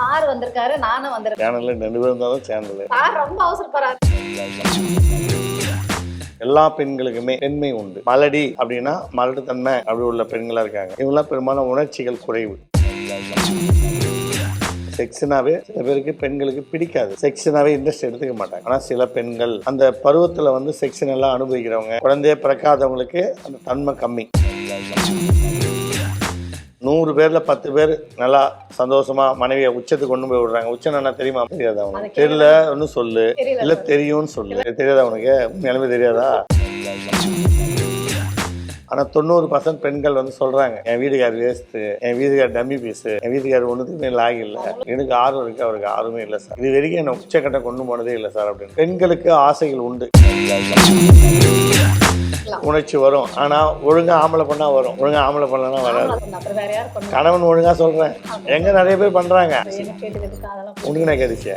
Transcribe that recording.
Sir வந்திருக்காரு நானும் வந்திருக்கேன். சேனல்ல ரெண்டு பேரும் இருந்தாலும் சேனல் சார் ரொம்ப அவசரப்படுறாரு எல்லா பெண்களுக்குமே பெண்மை உண்டு. மலடி அப்படின்னா மலடு தன்மை அப்படி உள்ள பெண்களா இருக்காங்க. இவங்கெல்லாம் பெரும்பாலும் உணர்ச்சிகள் குறைவு. செக்ஸ்னாவே சில பேருக்கு பெண்களுக்கு பிடிக்காது. செக்ஸ்னாவே இன்ட்ரெஸ்ட் எடுத்துக்க மாட்டாங்க. ஆனா சில பெண்கள் அந்த பருவத்துல வந்து செக்ஸ் நல்லா அனுபவிக்கிறவங்க குழந்தைய பிறக்காதவங்களுக்கு அந்த தன்மை கம்மி. பேர்ல பத்து பேர் நல்லா சந்தோஷமா மனைவியை உச்சத்துக்கு கொண்டு போய் விடுறாங்க. உச்சம் என்ன தெரியுமா? தெரியாதா அவனுக்கு. தெரியல ஒன்னும் சொல்லு. இல்ல தெரியும்னு சொல்லு. தெரியாதா உனக்கு? நிலைமை தெரியாதா? ஆனா தொண்ணூறு பர்சன்ட் பெண்கள் வந்து சொல்றாங்க என் வீட்டுக்கார் வேஸ்ட் என் வீட்டுக்கார் டம்மி பீஸ் என் வீட்டுக்கார் ஒண்ணுத்துக்குமே லாக் இல்ல. எனக்கு ஆர்வம் இருக்கு அவருக்கு ஆர்வமே இல்லை சார். இது வரைக்கும் என்ன உச்சக்கட்டம் கொண்டு போனதே இல்லை சார் அப்படின்னு. பெண்களுக்கு ஆசைகள் உண்டு. உணர்ச்சி வரும். ஆனா ஒழுங்கா ஆம்பளை பண்ணா வரும். ஒழுங்கா ஆம்பளை பண்ணலன்னா வராது. கணவன் ஒழுங்கா சொல்றேன். எங்க நிறைய பேர் அதெல்லாம் உனக்கு நான் கேட்டுச்சே.